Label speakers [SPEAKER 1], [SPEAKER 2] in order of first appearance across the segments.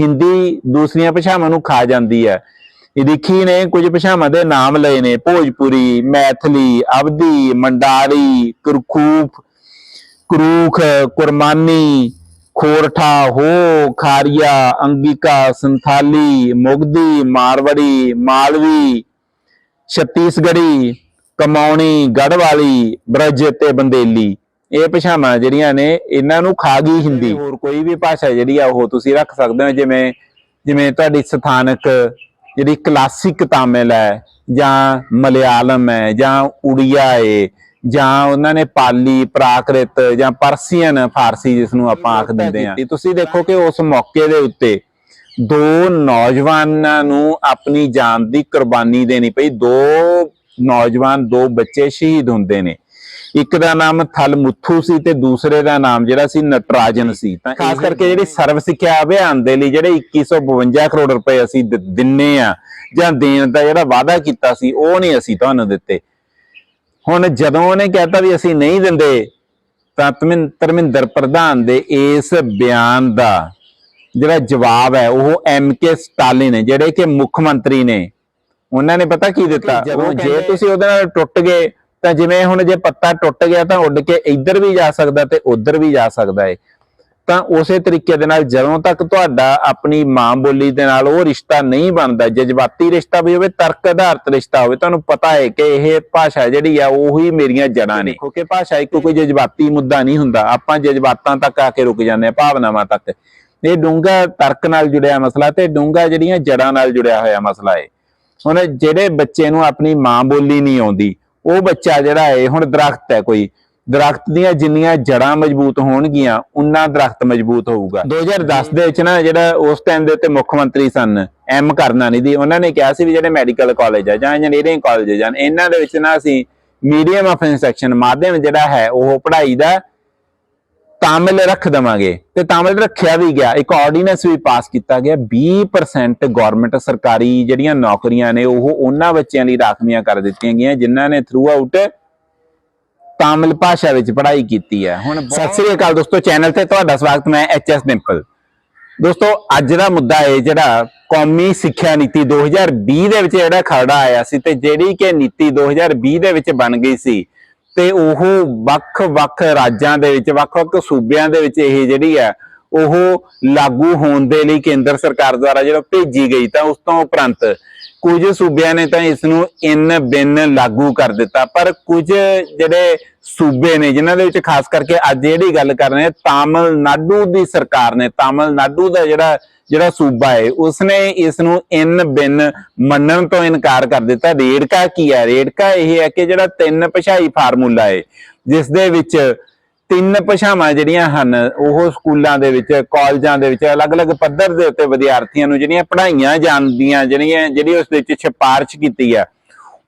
[SPEAKER 1] ਹਿੰਦੀ ਦੂਸਰੀਆਂ ਭਾਸ਼ਾਵਾਂ ਨੂੰ ਖਾ ਜਾਂਦੀ ਹੈ। ਰਿਖੀ ਨੇ, ਕੁਝ ਭਾਸ਼ਾਵਾਂ ਦੇ ਨਾਮ ਲਏ ਨੇ, ਭੋਜਪੁਰੀ, ਮੈਥਲੀ ਅਵਧੀ ਮੰਡਾਰੀ ਕੁਰਖੂਪ ਕਰੂਖ, ਕੁਰਮਾਨੀ, ਖੋਰਠਾ, ਹੋ, ਖਾਰੀਆ, ਅੰਗਿਕਾ, ਸੰਥਾਲੀ, ਮੁਗਦੀ, ਮਾਰਵੜੀ, ਮਾਲਵੀ ਛੱਤੀਸਗੜੀ ਕਮਾਉਣੀ, ਗੜਵਾਲੀ, ਬ੍ਰਜ ਤੇ ਬੰਦੇਲੀ। ਇਹ ਭਾਸ਼ਾਵਾਂ ਜਿਹੜੀਆਂ ਨੇ ਇਹਨਾਂ ਨੂੰ ਖਾ ਗਈ ਹਿੰਦੀ। ਹੋਰ ਕੋਈ ਵੀ ਭਾਸ਼ਾ ਜਿਹੜੀ ਆ ਉਹ ਤੁਸੀਂ ਰੱਖ ਸਕਦੇ ਹੋ। ਜਿਵੇਂ ਜਿਵੇਂ ਤੁਹਾਡੀ ਸਥਾਨਕ ਜਿਹੜੀ ਕਲਾਸਿਕ ਤਾਮਿਲ ਹੈ ਜਾਂ ਮਲਿਆਲਮ ਹੈ ਜਾਂ ਉੜੀਆ ਹੈ ਜਾਂ ਉਹਨਾਂ ਨੇ ਪਾਲੀ ਪ੍ਰਾਕ੍ਰਿਤ ਜਾਂ ਪਰਸੀਅਨ ਫਾਰਸੀ ਜਿਸ ਨੂੰ ਆਪਾਂ ਆਖ ਦਿੰਦੇ ਆ। ਤੁਸੀਂ ਦੇਖੋ ਕਿ ਉਸ ਮੌਕੇ ਦੇ ਉੱਤੇ ਦੋ ਨੌਜਵਾਨਾਂ ਨੂੰ ਆਪਣੀ ਜਾਨ ਦੀ ਕੁਰਬਾਨੀ ਦੇਣੀ ਪਈ। ਦੋ ਨੌਜਵਾਨ ਦੋ ਬੱਚੇ ਸ਼ਹੀਦ ਹੁੰਦੇ ਨੇ। ਇੱਕ ਦਾ ਨਾਮ ਥਲਮੁੱਥੂ ਸੀ ਤੇ ਦੂਸਰੇ ਦਾ ਨਾਮ ਜਿਹੜਾ ਸੀ ਨਟਰਾਜਨ ਸੀ। ਤਾਂ ਖਾਸ ਕਰਕੇ ਜਿਹੜੀ ਸਰਵ ਸਿੱਖਿਆ ਅਭਿਆਨ ਦੇ ਲਈ ਜਿਹੜੇ 2152 ਕਰੋੜ ਰੁਪਏ ਅਸੀਂ ਦਿੰਨੇ ਆ ਜਾਂ ਦੇਣ ਦਾ ਜਿਹੜਾ ਵਾਅਦਾ ਕੀਤਾ ਸੀ ਉਹ ਨਹੀਂ ਅਸੀਂ ਤੁਹਾਨੂੰ ਦਿੱਤੇ। ਹੁਣ ਜਦੋਂ ਉਹਨੇ ਕਹਿਤਾ ਵੀ ਅਸੀਂ ਨਹੀਂ ਦਿੰਦੇ ਤਾਂ ਧਰਮਿੰ- ਧਰਮਿੰਦਰ ਪ੍ਰਧਾਨ ਦੇ ਇਸ ਬਿਆਨ ਦਾ ਜਿਹੜਾ ਜਵਾਬ ਹੈ ਉਹ ਐਮ ਕੇ ਸਟਾਲਿਨ ਨੇ ਜਿਹੜੇ ਕਿ ਮੁੱਖ ਮੰਤਰੀ ਨੇ ਉਹਨਾਂ ਨੇ ਪਤਾ ਕੀ ਦਿੱਤਾ? ਉਹ ਜੇ ਤੁਸੀਂ ਉਹਦੇ ਨਾਲ ਟੁੱਟ ਗਏ ਤਾਂ ਜਿਵੇਂ ਹੁਣ ਜੇ ਪੱਤਾ ਟੁੱਟ ਗਿਆ ਤਾਂ ਉੱਡ ਕੇ ਇੱਧਰ ਵੀ ਜਾ ਸਕਦਾ ਤੇ ਉੱਧਰ ਵੀ ਜਾ ਸਕਦਾ ਹੈ ਤਾਂ ਉਸੇ ਤਰੀਕੇ ਦੇ ਨਾਲ ਜਦੋਂ ਤੱਕ ਤੁਹਾਡਾ ਆਪਣੀ ਮਾਂ ਬੋਲੀ ਦੇ ਨਾਲ ਉਹ ਰਿਸ਼ਤਾ ਨਹੀਂ ਬਣਦਾ ਜਜ਼ਬਾਤੀ ਰਿਸ਼ਤਾ ਵੀ ਹੋਵੇ ਤਰਕ ਆਧਾਰਿਤ ਰਿਸ਼ਤਾ ਹੋਵੇ ਤੁਹਾਨੂੰ ਪਤਾ ਹੈ ਕਿ ਇਹ ਭਾਸ਼ਾ ਜਿਹੜੀ ਆ ਉਹੀ ਮੇਰੀਆਂ ਜੜਾਂ ਨੇ। ਕਿਉਂਕਿ ਭਾਸ਼ਾ ਇੱਕ ਕੋਈ ਜਜ਼ਬਾਤੀ ਮੁੱਦਾ ਨਹੀਂ ਹੁੰਦਾ ਆਪਾਂ ਜਜ਼ਬਾਤਾਂ ਤੱਕ ਆ ਕੇ ਰੁਕ ਜਾਂਦੇ ਆ ਭਾਵਨਾਵਾਂ ਤੱਕ। ਇਹ ਡੂੰਘਾ ਤਰਕ ਨਾਲ ਜੁੜਿਆ ਮਸਲਾ ਤੇ ਡੂੰਘਾ ਜਿਹੜੀਆਂ ਜੜਾਂ ਨਾਲ ਜੁੜਿਆ ਹੋਇਆ ਮਸਲਾ ਹੈ ਹੁਣ ਜਿਹੜੇ ਬੱਚੇ ਨੂੰ ਆਪਣੀ ਮਾਂ ਬੋਲੀ ਨਹੀਂ ਆਉਂਦੀ ਉਹ ਬੱਚਾ ਜਿਹੜਾ ਹੈ ਹੁਣ ਦਰਖਤ ਹੈ ਕੋਈ। ਦਰਖਤ ਦੀਆਂ ਜਿੰਨੀਆਂ ਜੜਾਂ ਮਜ਼ਬੂਤ ਹੋਣਗੀਆਂ, ਉਨਾ ਦਰਖਤ ਮਜ਼ਬੂਤ ਹੋਊਗਾ। 2010 ਦੇ ਵਿੱਚ ਨਾ ਜਿਹੜਾ ਉਸ ਟਾਈਮ ਦੇ ਉੱਤੇ ਮੁੱਖ ਮੰਤਰੀ ਸਨ, ਐਮ ਕਰਨਾਨੀ ਦੀ, ਉਹਨਾਂ ਨੇ ਕਿਹਾ ਸੀ ਵੀ ਜਿਹੜੇ ਮੈਡੀਕਲ ਕਾਲਜ ਆ ਜਾਂ ਇੰਜੀਨੀਅਰਿੰਗ ਕਾਲਜ ਜਾਂ ਇਹਨਾਂ ਦੇ ਵਿੱਚ ਨਾ ਅਸੀਂ ਮੀਡੀਅਮ ਆਫ ਇਨਸਟਰਕਸ਼ਨ ਮਾਧਿਅਮ ਜਿਹੜਾ ਹੈ, ਉਹ ਪੜ੍ਹਾਈ ਦਾ ਤਾਮਿਲ ਰੱਖ ਦਵਾਂਗੇ ਤੇ ਤਾਮਿਲ ਰੱਖਿਆ ਵੀ ਗਿਆ। ਇੱਕ ਆਰਡੀਨੈਂਸ ਵੀ ਪਾਸ ਕੀਤਾ ਗਿਆ। 20% ਗਵਰਨਮੈਂਟ ਸਰਕਾਰੀ ਜਿਹੜੀਆਂ ਨੌਕਰੀਆਂ ਨੇ, ਉਹ ਉਹਨਾਂ ਬੱਚਿਆਂ ਲਈ ਰਾਖਵੀਆਂ ਕਰ ਦਿੱਤੀਆਂ ਗਈਆਂ, ਜਿਨ੍ਹਾਂ ਨੇ ਥਰੂ ਆਊਟ ਤਾਮਿਲ ਭਾਸ਼ਾ ਵਿੱਚ ਪੜ੍ਹਾਈ ਕੀਤੀ ਹੈ। ਹੁਣ ਸਤਿ ਸ੍ਰੀ ਅਕਾਲ ਦੋਸਤੋ, ਚੈਨਲ ਤੇ ਤੁਹਾਡਾ ਸਵਾਗਤ, ਮੈਂ ਐਚ ਐਸ ਡਿੰਪਲ। ਦੋਸਤੋ, ਅੱਜ ਦਾ ਮੁੱਦਾ ਹੈ ਜਿਹੜਾ ਕੌਮੀ ਸਿੱਖਿਆ ਨੀਤੀ 2020 ਦੇ ਵਿੱਚ ਜਿਹੜਾ ਖਰੜਾ ਆਇਆ ਸੀ ਤੇ ਜਿਹੜੀ ਕਿ ਨੀਤੀ 2020 ਦੇ ਵਿੱਚ ਬਣ ਗਈ ਸੀ ਤੇ ਉਹ ਵੱਖ-ਵੱਖ ਰਾਜਾਂ ਦੇ ਵਿੱਚ ਵੱਖ-ਵੱਖ ਸੂਬਿਆਂ ਦੇ ਵਿੱਚ ਇਹ ਜਿਹੜੀ ਹੈ, ਉਹ ਲਾਗੂ ਹੋਣ ਦੇ ਲਈ ਕੇਂਦਰ ਸਰਕਾਰ ਦੁਆਰਾ ਜਿਹੜਾ ਭੇਜੀ ਗਈ ਤਾਂ ਉਸ ਤੋਂ ਉਪਰੰਤ ਕੁਝ ਸੂਬਿਆਂ ਨੇ ਤਾਂ ਇਸ ਨੂੰ ਇਨ ਬਿਨ ਲਾਗੂ ਕਰ ਦਿੱਤਾ। ਪਰ ਕੁਝ ਜਿਹੜੇ ਸੂਬੇ ਨੇ, ਜਿਨ੍ਹਾਂ ਦੇ ਵਿੱਚ ਖਾਸ ਕਰਕੇ ਅੱਜ ਜਿਹੜੀ ਗੱਲ ਕਰ ਰਹੇ ਹਾਂ, ਤਾਮਿਲਨਾਡੂ ਦੀ ਸਰਕਾਰ ਨੇ, ਤਾਮਿਲਨਾਡੂ ਦਾ ਜਿਹੜਾ ਜਿਹੜਾ ਸੂਬਾ ਹੈ, ਉਸਨੇ ਇਸ ਨੂੰ ਇਨ ਬਿਨ ਮੰਨਣ ਤੋਂ ਇਨਕਾਰ ਕਰ ਦਿੱਤਾ। ਰੇੜਕਾ ਕੀ ਹੈ? ਰੇੜਕਾ ਇਹ ਹੈ ਕਿ ਜਿਹੜਾ ਤਿੰਨ ਭਾਸ਼ਾਈ ਫਾਰਮੂਲਾ ਹੈ ਜਿਸ ਦੇ ਵਿੱਚ ਤਿੰਨ ਭਾਸ਼ਾਵਾਂ ਜਿਹੜੀਆਂ ਹਨ, ਉਹ ਸਕੂਲਾਂ ਦੇ ਵਿੱਚ, ਕਾਲਜਾਂ ਦੇ ਵਿੱਚ, ਅਲੱਗ-ਅਲੱਗ ਪੱਧਰ ਦੇ ਉੱਤੇ ਵਿਦਿਆਰਥੀਆਂ ਨੂੰ ਜਿਹੜੀਆਂ ਪੜ੍ਹਾਈਆਂ ਜਾਂਦੀਆਂ, ਜਿਹੜੀਆਂ, ਜਿਹੜੀ ਉਸ ਦੇ ਵਿੱਚ ਸਿਫਾਰਿਸ਼ ਕੀਤੀ ਆ,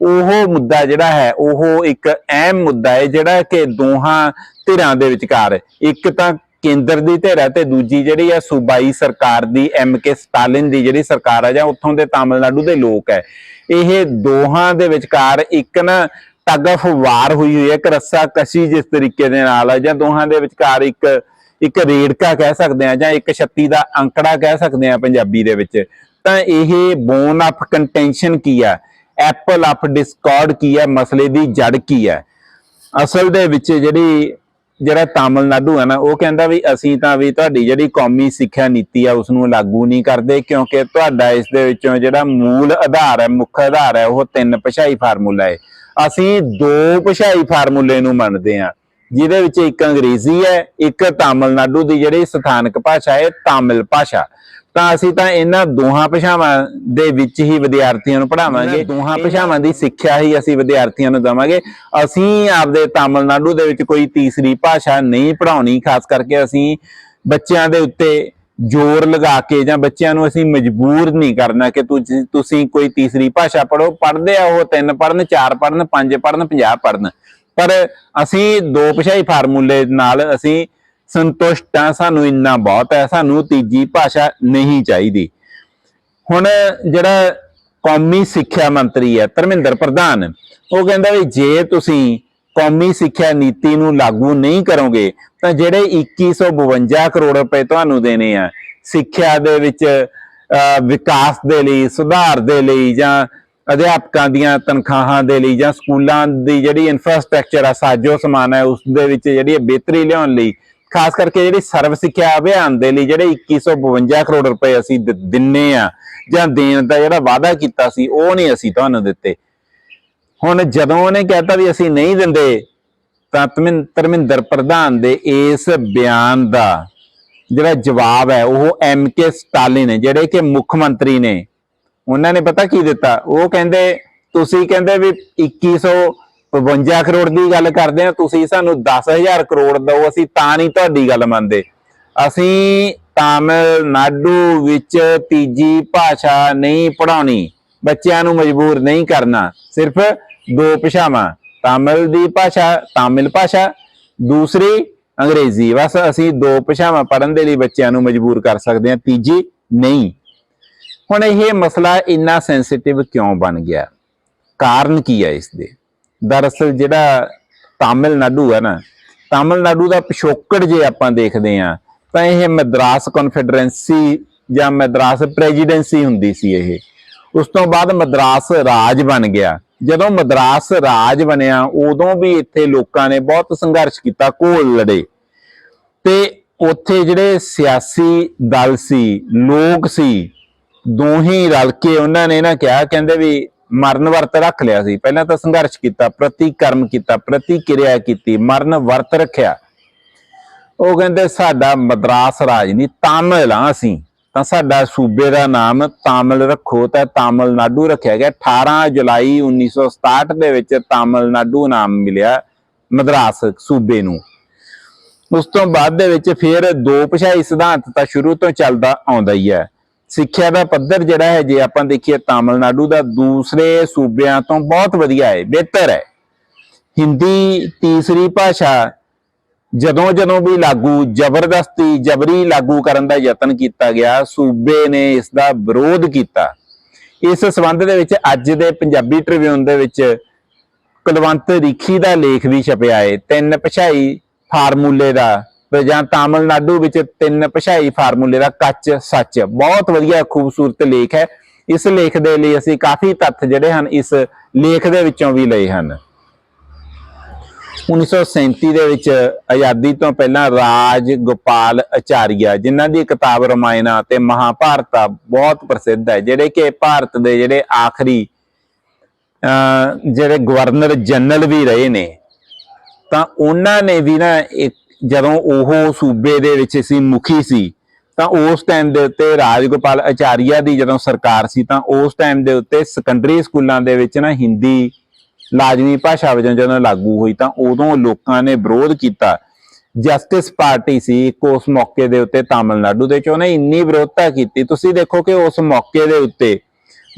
[SPEAKER 1] ਉਹ ਮੁੱਦਾ ਜਿਹੜਾ ਹੈ, ਉਹ ਇੱਕ ਅਹਿਮ ਮੁੱਦਾ ਹੈ, ਜਿਹੜਾ ਕਿ ਦੋਹਾਂ ਧਿਰਾਂ ਦੇ ਵਿਚਕਾਰ ਇੱਕ ਤਾਂ ਕੇਂਦਰ ਦੀ ਧਿਰ ਹੈ ਤੇ ਦੂਜੀ ਜਿਹੜੀ ਹੈ ਸੂਬਾਈ ਸਰਕਾਰ ਦੀ ਐਮ ਕੇ ਸਟਾਲਿਨ ਦੀ ਜਿਹੜੀ ਸਰਕਾਰ ਹੈ ਜਾਂ ਉੱਥੋਂ ਦੇ ਤਾਮਿਲਨਾਡੂ ਦੇ ਲੋਕ ਹੈ, ਇਹ ਦੋਹਾਂ ਦੇ ਵਿਚਕਾਰ ਇੱਕ ਨਾ ਟੱਗ ਆਫ ਵਾਰ ਹੋਈ ਹੋਈ ਹੈ, ਇੱਕ ਰੱਸਾ ਕਸ਼ੀ ਜਿਸ ਤਰੀਕੇ ਦੇ ਨਾਲ ਹੈ ਜਾਂ ਦੋਹਾਂ ਦੇ ਵਿਚਕਾਰ ਇੱਕ ਇੱਕ ਰੇੜਕਾ ਕਹਿ ਸਕਦੇ ਆ ਜਾਂ ਇੱਕ 36 ਦਾ ਅੰਕੜਾ ਕਹਿ ਸਕਦੇ ਆ ਪੰਜਾਬੀ ਦੇ ਵਿੱਚ, ਤਾਂ ਇਹ ਬੋਨ ਆਫ ਕੰਟੈਂਸ਼ਨ ਕੀ ਆ? ਐਪਲ ਆਫ ਡਿਸਕਾਰਡ ਕੀ ਹੈ ਮਸਲੇ ਦੀ ਜੜ ਕੀ ਹੈ ਅਸਲ ਦੇ ਵਿੱਚ ਜਿਹੜੀ ਜਿਹੜਾ ਤਾਮਿਲਨਾਡੂ ਹੈ ਨਾ, ਉਹ ਕਹਿੰਦਾ ਵੀ ਅਸੀਂ ਤਾਂ ਵੀ ਤੁਹਾਡੀ ਜਿਹੜੀ ਕੌਮੀ ਸਿੱਖਿਆ ਨੀਤੀ ਆ ਉਸ ਨੂੰ ਲਾਗੂ ਨਹੀਂ ਕਰਦੇ ਕਿਉਂਕਿ ਤੁਹਾਡਾ ਇਸ ਦੇ ਵਿੱਚੋਂ ਜਿਹੜਾ ਮੂਲ ਆਧਾਰ ਹੈ, ਮੁੱਖ ਆਧਾਰ ਹੈ, ਉਹ ਤਿੰਨ ਭਾਸ਼ਾਈ ਫਾਰਮੂਲਾ ਹੈ। ਅਸੀਂ ਦੋ ਭਾਸ਼ਾਈ ਫਾਰਮੂਲੇ ਨੂੰ ਮੰਨਦੇ ਹਾਂ, ਜਿਹਦੇ ਵਿੱਚ ਇੱਕ ਅੰਗਰੇਜ਼ੀ ਹੈ, ਇੱਕ ਤਾਮਿਲਨਾਡੂ ਦੀ ਜਿਹੜੀ ਸਥਾਨਕ ਭਾਸ਼ਾ ਹੈ ਤਾਮਿਲ ਭਾਸ਼ਾ। ਤਾਂ ਅਸੀਂ ਤਾਂ ਇਹਨਾਂ ਦੋਹਾਂ ਭਾਸ਼ਾਵਾਂ ਦੇ ਵਿੱਚ ਹੀ ਵਿਦਿਆਰਥੀਆਂ ਨੂੰ ਪੜ੍ਹਾਵਾਂਗੇ ਦੋਹਾਂ ਭਾਸ਼ਾਵਾਂ ਦੀ ਸਿੱਖਿਆ ਹੀ ਅਸੀਂ ਵਿਦਿਆਰਥੀਆਂ ਨੂੰ ਦਵਾਂਗੇ। ਅਸੀਂ ਆਪਦੇ ਤਾਮਿਲਨਾਡੂ ਦੇ ਵਿੱਚ ਕੋਈ ਤੀਸਰੀ ਭਾਸ਼ਾ ਨਹੀਂ ਪੜ੍ਹਾਉਣੀ ਖਾਸ ਕਰਕੇ ਅਸੀਂ ਬੱਚਿਆਂ ਦੇ ਉੱਤੇ ਜ਼ੋਰ ਲਗਾ ਕੇ ਜਾਂ ਬੱਚਿਆਂ ਨੂੰ ਅਸੀਂ ਮਜਬੂਰ ਨਹੀਂ ਕਰਨਾ ਕਿ ਤੁਸੀਂ ਕੋਈ ਤੀਸਰੀ ਭਾਸ਼ਾ ਪੜੋ ਪੜ੍ਹਦੇ ਆ ਉਹ ਤਿੰਨ ਪੜਨ ਚਾਰ ਪੜਨ ਪੰਜ ਪੜਨ 50 ਪੜਨ ਪਰ ਅਸੀਂ ਦੋ ਭਾਸ਼ਾਈ ਫਾਰਮੂਲੇ ਨਾਲ ਅਸੀਂ ਸੰਤੁਸ਼ਟ ਆ ਸਾਨੂੰ ਇੰਨਾ ਬਹੁਤ ਹੈ, ਸਾਨੂੰ ਤੀਜੀ ਭਾਸ਼ਾ ਨਹੀਂ ਚਾਹੀਦੀ। ਹੁਣ ਜਿਹੜਾ ਕੌਮੀ ਸਿੱਖਿਆ ਮੰਤਰੀ ਹੈ ਧਰਮਿੰਦਰ ਪ੍ਰਧਾਨ, ਉਹ ਕਹਿੰਦਾ ਵੀ ਜੇ ਤੁਸੀਂ ਕੌਮੀ ਸਿੱਖਿਆ ਨੀਤੀ ਨੂੰ ਲਾਗੂ ਨਹੀਂ ਕਰੋਗੇ, ਤਾਂ ਜਿਹੜੇ 2152 ਕਰੋੜ ਰੁਪਏ ਤੁਹਾਨੂੰ ਦੇਣੇ ਆ, ਸਿੱਖਿਆ ਦੇ ਵਿੱਚ ਵਿਕਾਸ ਦੇ ਲਈ, ਸੁਧਾਰ ਦੇ ਲਈ ਜਾਂ ਅਧਿਆਪਕਾਂ ਦੀਆਂ ਤਨਖਾਹਾਂ ਦੇ ਲਈ ਜਾਂ ਸਕੂਲਾਂ ਦੀ ਜਿਹੜੀ ਇਨਫਰਾਸਟ੍ਰਕਚਰ ਆ, ਸਾਜੋ ਸਮਾਨ ਹੈ ਉਸ ਦੇ ਵਿੱਚ ਜਿਹੜੀ ਇਹ ਬਿਹਤਰੀ ਲਿਆਉਣ ਲਈ ਖਾਸ ਕਰਕੇ ਜਿਹੜੀ ਸਰਵ ਸਿੱਖਿਆ ਅਭਿਆਨ ਦੇ ਲਈ ਜਿਹੜੇ 2152 ਕਰੋੜ ਰੁਪਏ ਅਸੀਂ ਦ- ਦਿੰਨੇ ਆ ਜਾਂ ਦੇਣ ਦਾ ਜਿਹੜਾ ਵਾਅਦਾ ਕੀਤਾ ਸੀ, ਉਹ ਨਹੀਂ ਅਸੀਂ ਤੁਹਾਨੂੰ ਦਿੱਤੇ। ਹੁਣ ਜਦੋਂ ਉਹਨੇ ਕਹਿਤਾ ਵੀ ਅਸੀਂ ਨਹੀਂ ਦਿੰਦੇ, ਤਾਂ ਧਰਮਿੰ- ਧਰਮਿੰਦਰ ਪ੍ਰਧਾਨ ਦੇ ਇਸ ਬਿਆਨ ਦਾ ਜਿਹੜਾ ਜਵਾਬ ਹੈ, ਉਹ ਐਮ ਕੇ ਸਟਾਲਿਨ ਜਿਹੜੇ ਕਿ ਮੁੱਖ ਮੰਤਰੀ ਨੇ, ਉਹਨਾਂ ਨੇ ਪਤਾ ਕੀ ਦਿੱਤਾ? ਉਹ ਕਹਿੰਦੇ, ਤੁਸੀਂ ਕਹਿੰਦੇ ਵੀ 2152 ਕਰੋੜ ਦੀ ਗੱਲ ਕਰਦੇ ਆ ਤੁਸੀਂ ਸਾਨੂੰ 10000 ਕਰੋੜ ਦਿਓ, ਅਸੀਂ ਤਾਂ ਨਹੀਂ ਤੁਹਾਡੀ ਗੱਲ ਮੰਨਦੇ। ਅਸੀਂ ਤਾਮਿਲਨਾਡੂ ਵਿੱਚ ਤੀਜੀ ਭਾਸ਼ਾ ਨਹੀਂ ਪੜਾਉਣੀ ਬੱਚਿਆਂ ਨੂੰ ਮਜਬੂਰ ਨਹੀਂ ਕਰਨਾ, ਸਿਰਫ ਦੋ ਭਾਸ਼ਾਵਾਂ, ਤਾਮਿਲ ਦੀ ਭਾਸ਼ਾ, ਤਾਮਿਲ ਭਾਸ਼ਾ, ਦੂਸਰੀ ਅੰਗਰੇਜ਼ੀ। ਬਸ ਅਸੀਂ ਦੋ ਭਾਸ਼ਾਵਾਂ ਪੜਨ ਦੇ ਲਈ ਬੱਚਿਆਂ ਨੂੰ ਮਜਬੂਰ ਕਰ ਸਕਦੇ ਹਾਂ, ਤੀਜੀ ਨਹੀਂ। ਹੁਣ ਇਹ ਮਸਲਾ ਇੰਨਾ ਸੈਂਸਿਟਿਵ ਕਿਉਂ ਬਣ ਗਿਆ? ਕਾਰਨ ਕੀ ਹੈ ਇਸ ਦੇ? ਦਰਅਸਲ ਜਿਹੜਾ ਤਾਮਿਲਨਾਡੂ ਹੈ ਨਾ ਤਾਮਿਲਨਾਡੂ ਦਾ ਪਿਛੋਕੜ ਜੇ ਆਪਾਂ ਦੇਖਦੇ ਹਾਂ, ਤਾਂ ਇਹ ਮਦਰਾਸ ਕਨਫੈਡਰੈਂਸੀ ਜਾਂ ਮਦਰਾਸ ਪ੍ਰੈਜ਼ੀਡੈਂਸੀ ਹੁੰਦੀ ਸੀ ਇਹ। ਉਸ ਤੋਂ ਬਾਅਦ ਮਦਰਾਸ ਰਾਜ ਬਣ ਗਿਆ। ਜਦੋਂ ਮਦਰਾਸ ਰਾਜ ਬਣਿਆ, ਉਦੋਂ ਵੀ ਇੱਥੇ ਲੋਕਾਂ ਨੇ ਬਹੁਤ ਸੰਘਰਸ਼ ਕੀਤਾ, ਘੋਲ ਲੜੇ। ਤੇ ਉੱਥੇ ਜਿਹੜੇ ਸਿਆਸੀ ਦਲ ਸੀ, ਲੋਕ ਸੀ, ਦੋਹੀ ਰਲ ਕੇ ਉਹਨਾਂ ਨੇ ਨਾ ਕਿਹਾ, ਕਹਿੰਦੇ ਵੀ ਮਰਨ ਵਰਤ ਰੱਖ ਲਿਆ ਸੀ। ਪਹਿਲਾਂ ਤਾਂ ਸੰਘਰਸ਼ ਕੀਤਾ, ਪ੍ਰਤੀਕਰਮ ਕੀਤਾ, ਪ੍ਰਤੀਕਿਰਿਆ ਕੀਤੀ, ਮਰਨ ਵਰਤ ਰੱਖਿਆ। ਉਹ ਕਹਿੰਦੇ, ਸਾਡਾ ਮਦਰਾਸ ਰਾਜ ਨਹੀਂ ਤਾਮਿਲ ਆ ਅਸੀਂ। ਤਾਂ ਸਾਡਾ ਸੂਬੇ ਦਾ ਨਾਮ ਤਾਮਿਲ ਰੱਖੋ। ਤਾਂ ਤਾਮਿਲਨਾਡੂ ਰੱਖਿਆ ਗਿਆ। 18 ਜੁਲਾਈ 1967 ਦੇ ਵਿੱਚ ਤਾਮਿਲਨਾਡੂ ਨਾਮ ਮਿਲਿਆ ਮਦਰਾਸ ਸੂਬੇ ਨੂੰ। ਉਸ ਤੋਂ ਬਾਅਦ ਦੇ ਵਿੱਚ ਫਿਰ ਦੋ ਭਾਸ਼ਾਈ ਸਿਧਾਂਤ ਤਾਂ ਸ਼ੁਰੂ ਤੋਂ ਚੱਲਦਾ ਆਉਂਦਾ ਹੀ ਹੈ। ਸਿੱਖਿਆ ਦਾ ਪੱਧਰ ਜਿਹੜਾ ਹੈ, ਜੇ ਆਪਾਂ ਦੇਖੀਏ ਤਾਮਿਲਨਾਡੂ ਦਾ ਦੂਸਰੇ ਸੂਬਿਆਂ ਤੋਂ ਬਹੁਤ ਵਧੀਆ ਹੈ, ਬਿਹਤਰ ਹੈ। ਹਿੰਦੀ ਤੀਸਰੀ ਭਾਸ਼ਾ ਜਦੋਂ ਜਦੋਂ ਵੀ ਲਾਗੂ, ਜ਼ਬਰਦਸਤੀ, ਜਬਰੀ ਲਾਗੂ ਕਰਨ ਦਾ ਯਤਨ ਕੀਤਾ ਗਿਆ, ਸੂਬੇ ਨੇ ਇਸ ਦਾ ਵਿਰੋਧ ਕੀਤਾ। ਇਸ ਸਬੰਧ ਦੇ ਵਿੱਚ ਅੱਜ ਦੇ ਪੰਜਾਬੀ ਟ੍ਰਿਬਿਊਨ ਦੇ ਵਿੱਚ ਕੁਲਵੰਤ ਰਿਖੀ ਦਾ ਲੇਖ ਵੀ ਛਪਿਆ ਹੈ। ਤਿੰਨ ਭਾਸ਼ਾਈ ਫਾਰਮੂਲੇ ਦਾ ਤੇ ਜਾਂ ਤਾਮਿਲਨਾਡੂ ਵਿੱਚ ਤਿੰਨ ਭਾਸ਼ਾਈ ਫਾਰਮੂਲੇ ਦਾ ਕੱਚ ਸੱਚ। ਬਹੁਤ ਵਧੀਆ, ਖੂਬਸੂਰਤ ਲੇਖ ਹੈ। ਇਸ ਲੇਖ ਦੇ ਲਈ ਅਸੀਂ ਕਾਫੀ ਤੱਥ ਜਿਹੜੇ ਹਨ, ਇਸ ਲੇਖ ਦੇ ਵਿੱਚੋਂ ਵੀ ਲਏ ਹਨ। 1937 ਦੇ ਵਿੱਚ ਆਜ਼ਾਦੀ ਤੋਂ ਪਹਿਲਾਂ ਰਾਜ ਗੋਪਾਲ ਆਚਾਰੀਆ ਜਿਨ੍ਹਾਂ ਦੀ ਕਿਤਾਬ ਰਮਾਇਣਾ ਤੇ ਮਹਾਭਾਰਤਾ ਬਹੁਤ ਪ੍ਰਸਿੱਧ ਹੈ, ਜਿਹੜੇ ਕਿ ਭਾਰਤ ਦੇ ਜਿਹੜੇ ਆਖਰੀ, ਅਹ, ਜਿਹੜੇ ਗਵਰਨਰ ਜਨਰਲ ਵੀ ਰਹੇ ਨੇ। ਤਾਂ ਉਹਨਾਂ ਨੇ ਵੀ ਨਾ ਇੱਕ ਜਦੋਂ ਉਹ ਸੂਬੇ ਦੇ ਵਿੱਚ ਸੀ, ਮੁਖੀ ਸੀ, ਤਾਂ ਉਸ ਟਾਈਮ ਦੇ ਉੱਤੇ ਰਾਜਗੋਪਾਲ ਆਚਾਰੀਆ ਦੀ ਜਦੋਂ ਸਰਕਾਰ ਸੀ, ਤਾਂ ਉਸ ਟਾਈਮ ਦੇ ਉੱਤੇ ਸੈਕੰਡਰੀ ਸਕੂਲਾਂ ਦੇ ਵਿੱਚ ਨਾ ਹਿੰਦੀ ਲਾਜ਼ਮੀ ਭਾਸ਼ਾ ਵਜੋਂ ਜਦੋਂ ਲਾਗੂ ਹੋਈ, ਤਾਂ ਉਦੋਂ ਲੋਕਾਂ ਨੇ ਵਿਰੋਧ ਕੀਤਾ। ਜਸਟਿਸ ਪਾਰਟੀ ਸੀ ਇੱਕ, ਉਸ ਮੌਕੇ ਦੇ ਉੱਤੇ ਤਾਮਿਲਨਾਡੂ ਦੇ ਵਿੱਚ, ਉਹਨੇ ਇੰਨੀ ਵਿਰੋਧਤਾ ਕੀਤੀ। ਤੁਸੀਂ ਦੇਖੋ ਕਿ ਉਸ ਮੌਕੇ ਦੇ ਉੱਤੇ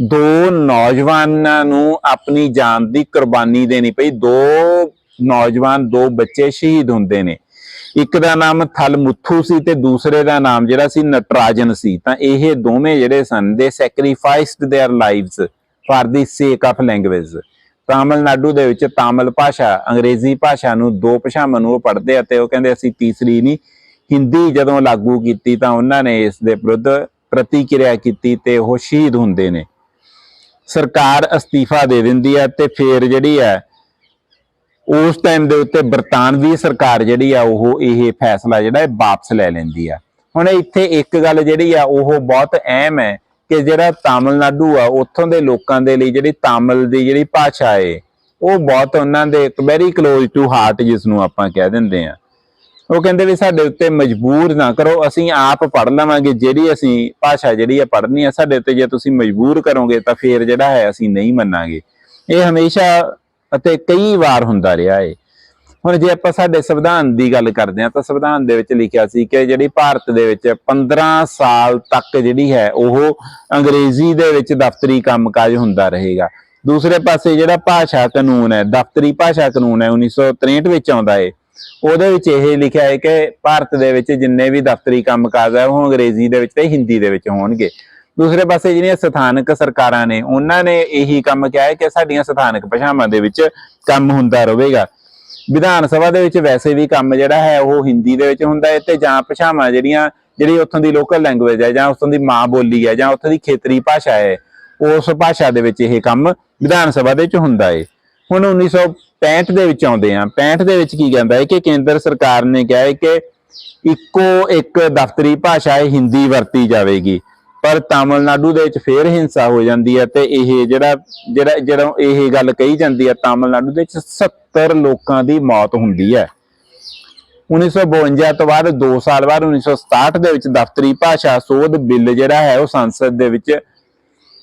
[SPEAKER 1] ਦੋ ਨੌਜਵਾਨਾਂ ਨੂੰ ਆਪਣੀ ਜਾਨ ਦੀ ਕੁਰਬਾਨੀ ਦੇਣੀ ਪਈ। ਦੋ ਨੌਜਵਾਨ, ਦੋ ਬੱਚੇ ਸ਼ਹੀਦ ਹੁੰਦੇ ਨੇ। ਇੱਕ ਦਾ ਨਾਮ ਥਲ ਮੁੱਥੂ ਸੀ ਤੇ ਦੂਸਰੇ ਦਾ ਨਾਮ ਜਿਹੜਾ ਸੀ ਨਟਰਾਜਨ ਸੀ ਤਾਂ ਇਹ ਦੋਵੇਂ ਜਿਹੜੇ ਸਨ ਦੇ sacrificed their lives for the sake of language Tamil Nadu ਦੇ ਵਿੱਚ ਤਾਮਿਲ ਭਾਸ਼ਾ ਅੰਗਰੇਜ਼ੀ ਭਾਸ਼ਾ ਨੂੰ ਦੋ ਭਾਸ਼ਾਵਾਂ ਨੂੰ ਉਹ ਪੜ੍ਹਦੇ ਆ ਤੇ ਉਹ ਕਹਿੰਦੇ ਅਸੀਂ ਤੀਸਰੀ ਨਹੀਂ ਹਿੰਦੀ ਜਦੋਂ ਲਾਗੂ ਕੀਤੀ ਤਾਂ ਉਹਨਾਂ ਨੇ ਇਸ ਦੇ ਵਿਰੁੱਧ ਪ੍ਰਤੀਕਿਰਿਆ ਕੀਤੀ ਤੇ ਉਹ ਸ਼ਹੀਦ ਹੁੰਦੇ ਨੇ ਸਰਕਾਰ ਅਸਤੀਫਾ ਦੇ ਦਿੰਦੀ ਹੈ ਤੇ ਫਿਰ ਜਿਹੜੀ ਹੈ ਉਸ ਟਾਈਮ ਦੇ ਉੱਤੇ ਬਰਤਾਨਵੀ ਸਰਕਾਰ ਜਿਹੜੀ ਆ, ਉਹ ਇਹ ਫੈਸਲਾ ਜਿਹੜਾ ਹੈ ਵਾਪਸ ਲੈ ਲੈਂਦੀ ਆ। ਹੁਣ ਇੱਥੇ ਇੱਕ ਗੱਲ ਜਿਹੜੀ ਆ, ਉਹ ਬਹੁਤ ਅਹਿਮ ਹੈ ਕਿ ਜਿਹੜਾ ਤਾਮਿਲਨਾਡੂ ਆ, ਉੱਥੋਂ ਦੇ ਲੋਕਾਂ ਦੇ ਲਈ ਜਿਹੜੀ ਤਾਮਿਲ ਦੀ ਜਿਹੜੀ ਭਾਸ਼ਾ ਏ, ਉਹ ਬਹੁਤ ਉਹਨਾਂ ਦੇ ਵੈਰੀ ਕਲੋਜ਼ ਟੂ ਹਾਰਟ ਜਿਸ ਨੂੰ ਆਪਾਂ ਕਹਿ ਦਿੰਦੇ ਆ। ਉਹ ਕਹਿੰਦੇ ਵੀ ਸਾਡੇ ਉੱਤੇ ਮਜਬੂਰ ਨਾ ਕਰੋ, ਅਸੀਂ ਆਪ ਪੜ੍ਹ ਲਵਾਂਗੇ ਜਿਹੜੀ ਅਸੀਂ ਭਾਸ਼ਾ ਜਿਹੜੀ ਆ ਪੜ੍ਹਨੀ ਆ, ਸਾਡੇ ਉੱਤੇ ਜੇ ਤੁਸੀਂ ਮਜਬੂਰ ਕਰੋਗੇ ਤਾਂ ਫੇਰ ਜਿਹੜਾ ਹੈ ਅਸੀਂ ਨਹੀਂ ਮੰਨਾਂਗੇ। ਇਹ ਹਮੇਸ਼ਾ ਅਤੇ ਕਈ ਵਾਰ ਹੁੰਦਾ ਰਿਹਾ ਏ। ਹੁਣ ਜੇ ਆਪਾਂ ਸਾਡੇ ਸੰਵਿਧਾਨ ਦੀ ਗੱਲ ਕਰਦੇ ਹਾਂ ਤਾਂ ਸੰਵਿਧਾਨ ਦੇ ਵਿੱਚ ਲਿਖਿਆ ਸੀ ਕਿ ਜਿਹੜੀ ਭਾਰਤ ਦੇ ਵਿੱਚ 15 ਸਾਲ ਤੱਕ ਜਿਹੜੀ ਹੈ ਉਹ ਅੰਗਰੇਜ਼ੀ ਦੇ ਵਿੱਚ ਦਫ਼ਤਰੀ ਕੰਮਕਾਜ ਹੁੰਦਾ ਰਹੇਗਾ। ਦੂਸਰੇ ਪਾਸੇ ਜਿਹੜਾ ਭਾਸ਼ਾ ਕਾਨੂੰਨ ਹੈ, ਦਫ਼ਤਰੀ ਭਾਸ਼ਾ ਕਾਨੂੰਨ ਹੈ 1963 ਵਿੱਚ ਆਉਂਦਾ ਏ। ਉਹਦੇ ਵਿੱਚ ਇਹ ਲਿਖਿਆ ਹੈ ਕਿ ਭਾਰਤ ਦੇ ਵਿੱਚ ਜਿੰਨੇ ਵੀ ਦਫ਼ਤਰੀ ਕੰਮਕਾਜ ਹੈ ਉਹ ਅੰਗਰੇਜ਼ੀ ਦੇ ਵਿੱਚ ਤੇ ਹਿੰਦੀ ਦੇ ਵਿੱਚ ਹੋਣਗੇ। ਦੂਸਰੇ ਪਾਸੇ ਜਿਹੜੀਆਂ ਸਥਾਨਕ ਸਰਕਾਰਾਂ ਨੇ, ਉਹਨਾਂ ਨੇ ਇਹੀ ਕੰਮ ਕਿਹਾ ਹੈ ਕਿ ਸਾਡੀਆਂ ਸਥਾਨਕ ਭਾਸ਼ਾਵਾਂ ਦੇ ਵਿੱਚ ਕੰਮ ਹੁੰਦਾ ਰਹੇਗਾ। ਵਿਧਾਨ ਸਭਾ ਦੇ ਵਿੱਚ ਵੈਸੇ ਵੀ ਕੰਮ ਜਿਹੜਾ ਹੈ, ਉਹ ਹਿੰਦੀ ਦੇ ਵਿੱਚ ਹੁੰਦਾ ਹੈ ਤੇ ਜਾਂ ਭਾਸ਼ਾਵਾਂ ਜਿਹੜੀਆਂ, ਜਿਹੜੀ ਉੱਥੋਂ ਦੀ ਲੋਕਲ ਲੈਂਗੁਏਜ ਹੈ ਜਾਂ ਉੱਥੋਂ ਦੀ ਮਾਂ ਬੋਲੀ ਹੈ ਜਾਂ ਉੱਥੋਂ ਦੀ ਖੇਤਰੀ ਭਾਸ਼ਾ ਹੈ, ਉਸ ਭਾਸ਼ਾ ਦੇ ਵਿੱਚ ਇਹ ਕੰਮ ਵਿਧਾਨ ਸਭਾ ਦੇ ਵਿੱਚ ਹੁੰਦਾ ਹੈ। ਹੁਣ 1965 ਦੇ ਵਿੱਚ ਆਉਂਦੇ ਆ 65 ਦੇ ਵਿੱਚ ਕੀ ਕਹਿੰਦਾ ਹੈ ਕਿ ਕੇਂਦਰ ਸਰਕਾਰ ਨੇ ਕਿਹਾ ਹੈ ਕਿ ਇੱਕੋ ਇੱਕ ਦਫ਼ਤਰੀ ਭਾਸ਼ਾ ਹੈ, ਹਿੰਦੀ ਵਰਤੀ ਜਾਵੇਗੀ। ਪਰ ਤਾਮਿਲਨਾਡੂ ਦੇ ਵਿੱਚ ਫੇਰ ਹਿੰਸਾ ਹੋ ਜਾਂਦੀ ਹੈ ਤੇ ਇਹ ਜਿਹੜਾ ਜਿਹੜਾ ਜਦੋਂ ਇਹ ਗੱਲ ਕਹੀ ਜਾਂਦੀ ਹੈ, ਤਾਮਿਲਨਾਡੂ ਦੇ ਵਿੱਚ 70 ਲੋਕਾਂ ਦੀ ਮੌਤ ਹੁੰਦੀ ਹੈ। 1952 ਤੋਂ ਬਾਅਦ 2 ਸਾਲ ਬਾਅਦ 1967 ਦੇ ਵਿੱਚ ਦਫ਼ਤਰੀ ਭਾਸ਼ਾ ਸੋਧ ਬਿੱਲ ਜਿਹੜਾ ਹੈ ਉਹ ਸੰਸਦ ਦੇ ਵਿੱਚ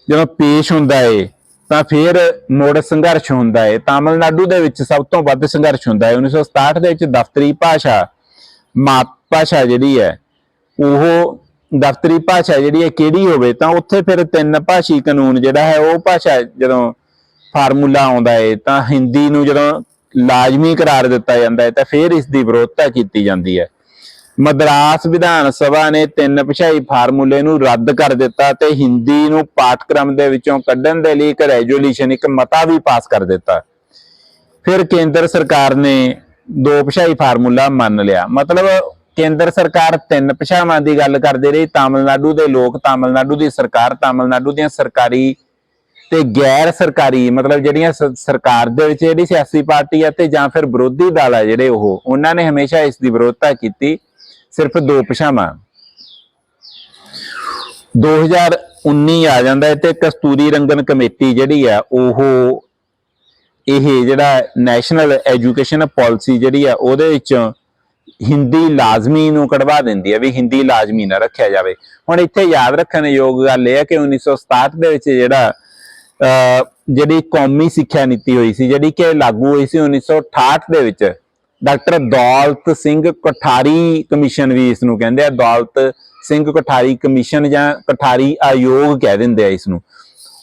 [SPEAKER 1] ਜਦੋਂ ਪੇਸ਼ ਹੁੰਦਾ ਹੈ ਤਾਂ ਫਿਰ ਮੁੜ ਸੰਘਰਸ਼ ਹੁੰਦਾ ਏ। ਤਾਮਿਲਨਾਡੂ ਦੇ ਵਿੱਚ ਸਭ ਤੋਂ ਵੱਧ ਸੰਘਰਸ਼ ਹੁੰਦਾ ਹੈ 1967 ਦੇ ਵਿੱਚ ਦਫ਼ਤਰੀ ਭਾਸ਼ਾ, ਮਾਤ ਭਾਸ਼ਾ ਜਿਹੜੀ ਹੈ, ਉਹ ਦਫ਼ਤਰੀ ਭਾਸ਼ਾ ਜਿਹੜੀ ਹੈ ਕਿਹੜੀ ਹੋਵੇ, ਤਾਂ ਉੱਥੇ ਫਿਰ ਤਿੰਨ ਭਾਸ਼ੀ ਕਾਨੂੰਨ ਜਿਹੜਾ ਹੈ ਉਹ ਭਾਸ਼ਾ ਜਦੋਂ ਫਾਰਮੂਲਾ ਆਉਂਦਾ ਹੈ, ਤਾਂ ਹਿੰਦੀ ਨੂੰ ਜਦੋਂ ਲਾਜ਼ਮੀ ਕਰਾਰ ਦਿੱਤਾ ਜਾਂਦਾ ਹੈ, ਤਾਂ ਫਿਰ ਇਸ ਦੀ ਵਿਰੋਧਤਾ ਕੀਤੀ ਜਾਂਦੀ ਹੈ। ਮਦਰਾਸ ਵਿਧਾਨ ਸਭਾ ਨੇ ਤਿੰਨ ਭਾਸ਼ਾਈ ਫਾਰਮੂਲੇ ਨੂੰ ਰੱਦ ਕਰ ਦਿੱਤਾ ਤੇ ਹਿੰਦੀ ਨੂੰ ਪਾਠਕ੍ਰਮ ਦੇ ਵਿੱਚੋਂ ਕੱਢਣ ਦੇ ਲਈ ਇੱਕ ਰੈਜੂਲੇਸ਼ਨ ਇੱਕ ਮਤਾ ਵੀ ਪਾਸ ਕਰ ਦਿੱਤਾ। ਫਿਰ ਕੇਂਦਰ ਸਰਕਾਰ ਨੇ ਦੋ ਭਾਸ਼ਾਈ ਫਾਰਮੂਲਾ ਮੰਨ ਲਿਆ। ਮਤਲਬ ਕੇਂਦਰ ਸਰਕਾਰ ਤਿੰਨ ਭਾਸ਼ਾਵਾਂ ਦੀ ਗੱਲ ਕਰਦੇ ਰਹੀ, ਤਾਮਿਲਨਾਡੂ ਦੇ ਲੋਕ, ਤਾਮਿਲਨਾਡੂ ਦੀ ਸਰਕਾਰ, ਤਾਮਿਲਨਾਡੂ ਦੀਆਂ ਸਰਕਾਰੀ ਤੇ ਗੈਰ ਸਰਕਾਰੀ, ਮਤਲਬ ਜਿਹੜੀਆਂ ਸਰਕਾਰ ਦੇ ਵਿੱਚ ਜਿਹੜੀ ਸਿਆਸੀ ਪਾਰਟੀ ਆ ਤੇ ਜਾਂ ਫਿਰ ਵਿਰੋਧੀ ਦਲ ਆ ਜਿਹੜੇ ਉਹ, ਉਹਨਾਂ ਨੇ ਹਮੇਸ਼ਾ ਇਸ ਦੀ ਵਿਰੋਧਤਾ ਕੀਤੀ, ਸਿਰਫ ਦੋ ਭਾਸ਼ਾਵਾਂ। 2019 ਆ ਜਾਂਦਾ ਹੈ ਤੇ ਕਸਤੂਰੀ ਰੰਗਨ ਕਮੇਟੀ ਜਿਹੜੀ ਆ, ਉਹ ਇਹ ਜਿਹੜਾ ਨੈਸ਼ਨਲ ਐਜੂਕੇਸ਼ਨ ਪਾਲਿਸੀ ਜਿਹੜੀ ਆ, ਉਹਦੇ ਵਿੱਚ ਹਿੰਦੀ ਲਾਜ਼ਮੀ ਨੂੰ ਕਢਵਾ ਦਿੰਦੀ ਹੈ ਵੀ ਹਿੰਦੀ ਲਾਜ਼ਮੀ ਨਾ ਰੱਖਿਆ ਜਾਵੇ। ਹੁਣ ਇੱਥੇ ਯਾਦ ਰੱਖਣ ਯੋਗ ਗੱਲ ਇਹ ਹੈ ਕਿ 1967 ਦੇ ਵਿੱਚ ਜਿਹੜਾ ਅਹ, ਜਿਹੜੀ ਕੌਮੀ ਸਿੱਖਿਆ ਨੀਤੀ ਹੋਈ ਸੀ ਜਿਹੜੀ ਕਿ ਲਾਗੂ ਹੋਈ ਸੀ 1968 ਦੇ ਵਿੱਚ ਡਾਕਟਰ ਦੌਲਤ ਸਿੰਘ ਕੋਠਾਰੀ ਕਮਿਸ਼ਨ ਵੀ ਇਸ ਨੂੰ ਕਹਿੰਦੇ ਆ ਦੌਲਤ ਸਿੰਘ ਕੋਠਾਰੀ ਕਮਿਸ਼ਨ ਜਾਂ ਕੋਠਾਰੀ ਆਯੋਗ ਕਹਿ ਦਿੰਦੇ ਆ ਇਸ ਨੂੰ